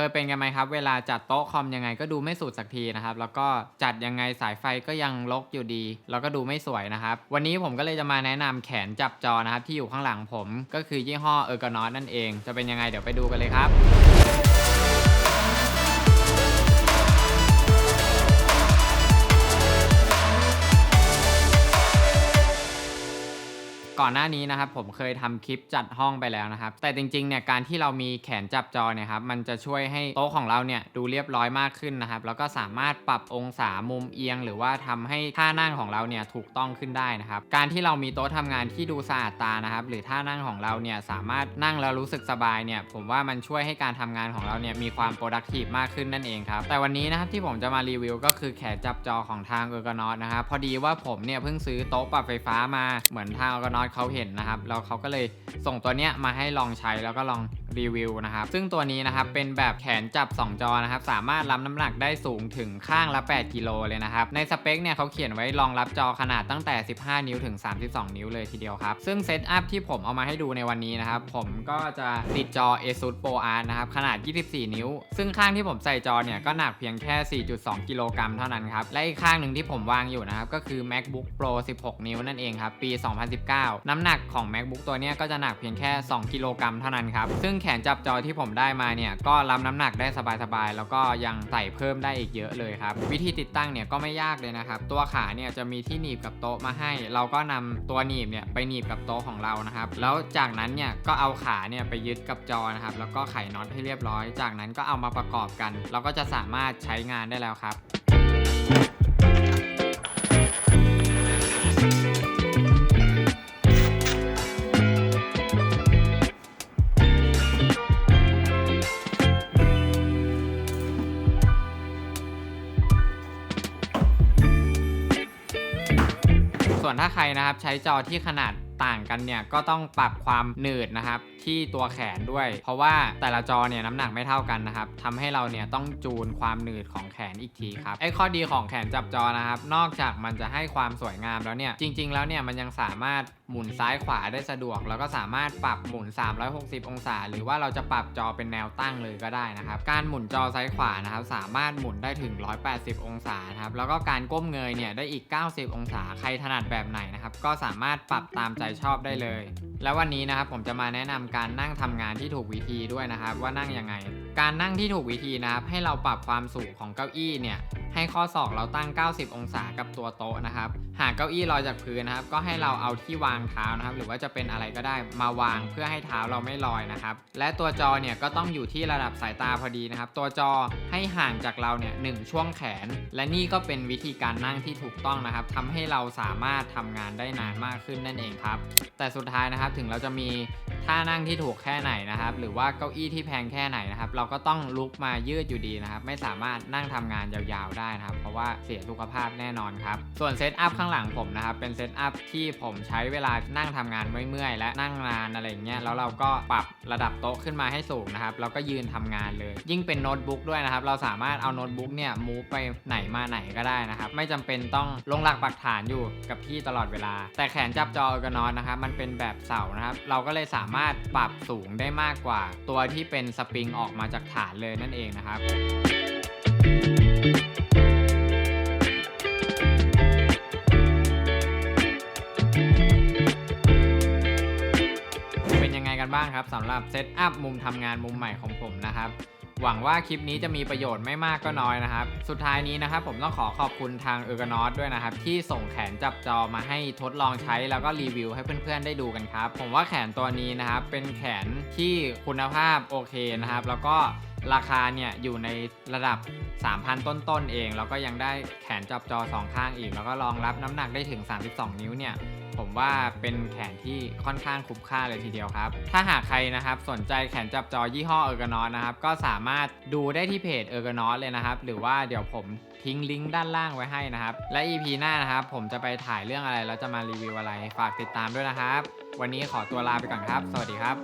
เคยเป็นกันไหมครับ เวลาจัดโต๊ะคอมยังไงก็ดูไม่สุดสักทีนะครับ แล้วก็จัดยังไงสายไฟก็ยังลกอยู่ดี แล้วก็ดูไม่สวยนะครับ วันนี้ผมก็เลยจะมาแนะนำแขนจับจอนะครับ ที่อยู่ข้างหลังผม ก็คือยี่ห้อเออร์กอนอนั่นเอง จะเป็นยังไงเดี๋ยวไปดูกันเลยครับ อนหน้านี้นะครับผมเคยทำคลิปจัดห้องไปแล้วนะครับ แต่จริงๆเนี่ยการที่เรามีแขนจับจอเนี่ยครับมันจะช่วยให้โต๊ะของเราเนี่ยดูเรียบร้อยมากขึ้นนะครับ แล้วก็สามารถปรับองศามุมเอียง หรือว่าทำให้ท่านั่งของเราเนี่ยถูกต้องขึ้นได้นะครับ การที่เรามีโต๊ะทำงานที่ดูสะอาดตานะครับ หรือท่านั่งของเราเนี่ยสามารถนั่งแล้วรู้สึกสบายเนี่ยผมว่ามันช่วยให้การทำงานของเราเนี่ยมีความ productive มากขึ้นนั่นเองครับแต่วันนี้นะครับที่ผมจะมารีวิวก็คือแขนจับจอของทางเออร์กนอนะครับพอดีว่าผมเนี่ยเพิ่งซื้อโต๊ะปรับไฟฟ้ามาเหมือนทางเออร์กนอเขาเห็นนะครับ แล้วเขาก็เลยส่งตัวเนี้ยมาให้ลองใช้แล้วก็ลองรีวิวนะครับ ซึ่งตัวนี้นะครับเป็นแบบแขนจับ 2 จอนะครับ สามารถรับน้ำหนักได้สูงถึงข้างละ 8 กิโลเลยนะครับ ในสเปคเนี่ยเขาเขียนไว้รองรับจอขนาดตั้งแต่ 15 นิ้วถึง 32 นิ้วเลยทีเดียวครับ ซึ่งเซตอัพที่ผมเอามาให้ดูในวันนี้นะครับ ผมก็จะติดจอ ASUS Pro Art นะครับขนาด 24 นิ้ว ซึ่งข้างที่ผมใส่จอเนี่ยก็หนักเพียงแค่ 4.2 กิโลกรัมเท่านั้นครับ และอีกข้างหนึ่งที่ผมวางอยู่นะครับก็คือ MacBook Pro 16 นิ้วนั่นเองครับปี 2019 น้ำหนักของ MacBook ตัวเนี้ยก็จะหนักเพียงแค่ 2 กิโลกรัมเท่านั้นครับซึ่งแขนจับจอที่ผมได้มาเนี่ยก็รับน้ำหนักได้สบายๆ แล้วก็ยังใส่เพิ่มได้อีกเยอะเลยครับ วิธีติดตั้งเนี่ยก็ไม่ยากเลยนะครับ ตัวขาเนี่ยจะมีที่หนีบกับโต๊ะมาให้ เราก็นำตัวหนีบเนี่ยไปหนีบกับโต๊ะของเรานะครับ แล้วจากนั้นเนี่ยก็เอาขาเนี่ยไปยึดกับจอนะครับ แล้วก็ไขน็อตให้เรียบร้อย จากนั้นก็เอามาประกอบกัน เราก็จะสามารถใช้งานได้แล้วครับ วนถ้าใครนะครับใช้จอที่ขนาด ต่างกันเนี่ยก็ต้องปรับความหนืดนะครับที่ตัวแขนด้วย เพราะว่าแต่ละจอเนี่ยน้ำหนักไม่เท่ากันนะครับทำให้เราเนี่ยต้องจูนความหนืดของแขนอีกทีครับไอ้ข้อดีของแขนจับจอนะครับนอกจากมันจะให้ความสวยงามแล้วเนี่ยจริง ๆ แล้วเนี่ยมันยังสามารถหมุนซ้ายขวาได้สะดวก แล้วก็สามารถปรับหมุน 360 องศา หรือว่าเราจะปรับจอเป็นแนวตั้งเลยก็ได้นะครับการหมุนจอซ้ายขวานะครับสามารถหมุนได้ถึง 180 องศาครับแล้วก็การก้มเงยเนี่ยได้อีก 90 องศาใครถนัดแบบไหนนะครับก็สามารถปรับตามใจชอบได้เลย แล้ววันนี้นะครับผมจะมาแนะนำการนั่งทำงานที่ถูกวิธีด้วยนะครับ ว่านั่งยังไง การนั่งที่ถูกวิธีนะครับ ให้เราปรับความสูงของเก้าอี้เนี่ยให้ข้อศอกเราตั้ง 90 องศากับตัวโต๊ะนะครับ หากเก้าอี้ลอยจากพื้นนะครับ ก็ให้เราเอาที่วางเท้านะครับ หรือว่าจะเป็นอะไรก็ได้มาวางเพื่อให้เท้าเราไม่ลอยนะครับ และตัวจอเนี่ยก็ต้องอยู่ที่ระดับสายตาพอดีนะครับ ตัวจอให้ห่างจากเราเนี่ยหนึ่งช่วงแขน และนี่ก็เป็นวิธีการนั่งที่ถูกต้องนะครับทำให้เราสามารถทำงานได้นานมากขึ้นนั่นเองครับ แต่สุดท้ายนะครับถึงเราจะมีท่านั่งที่ถูกแค่ไหนนะครับ หรือว่าเก้าอี้ที่แพงแค่ไหนนะครับ เราก็ต้องลุกมายืดอยู่ดีนะครับ ไม่สามารถนั่งทำงานยาวๆได้นะครับ เพราะว่าเสียสุขภาพแน่นอนครับ ส่วนเซตอัพข้างหลังผมนะครับ เป็นเซตอัพที่ผมใช้เวลานั่งทำงานเมื่อยๆและนั่งนานอะไรเงี้ยแล้วเราก็ปรับระดับโต๊ะขึ้นมาให้สูงนะครับแล้วก็ยืนทำงานเลย ยิ่งเป็นโน้ตบุ๊กด้วยนะครับ เราสามารถเอาโน้ตบุ๊กเนี่ยมูฟไปไหนมาไหนก็ได้นะครับ ไม่จำเป็นต้องลงหลักปักฐานอยู่กับที่ตลอดเวลา แต่แขนจับจออร์กนอสนะครับมันเป็นแบบเสานะครับ เราก็เลยสามารถปรับสูงได้มากกว่า ตัวที่เป็นสปริงออกมาจากฐานเลยนั่นเองนะครับ บ้างครับสำหรับเซตอัพมุมทำงานมุมใหม่ของผมนะครับหวังว่าคลิปนี้จะมีประโยชน์ไม่มากก็น้อยนะครับ สุดท้ายนี้นะครับผมต้องขอขอบคุณทางเออร์กนอสด้วยนะครับ ที่ส่งแขนจับจอมาให้ทดลองใช้แล้วก็รีวิวให้เพื่อนๆได้ดูกันครับ ผมว่าแขนตัวนี้นะครับ เป็นแขนที่คุณภาพโอเคนะครับ แล้วก็ ราคาเนี่ยอยู่ในระดับ 3,000 ต้นๆเอง แล้วก็ยังได้แขนจับจอสองข้างอีก แล้วก็รองรับน้ำหนักได้ถึง 32 นิ้วเนี่ยผมว่าเป็นแขนที่ค่อนข้างคุ้มค่าเลยทีเดียวครับ ถ้าหากใครนะครับสนใจแขนจับจอยี่ห้อเออร์กนอสนะครับ ก็สามารถดูได้ที่เพจเออร์กนอสเลยนะครับ หรือว่าเดี๋ยวผมทิ้งลิงก์ด้านล่างไว้ให้นะครับ และ EP หน้านะครับ ผมจะไปถ่ายเรื่องอะไรแล้วจะมารีวิวอะไร ฝากติดตามด้วยนะครับ วันนี้ขอตัวลาไปก่อนครับ สวัสดีครับ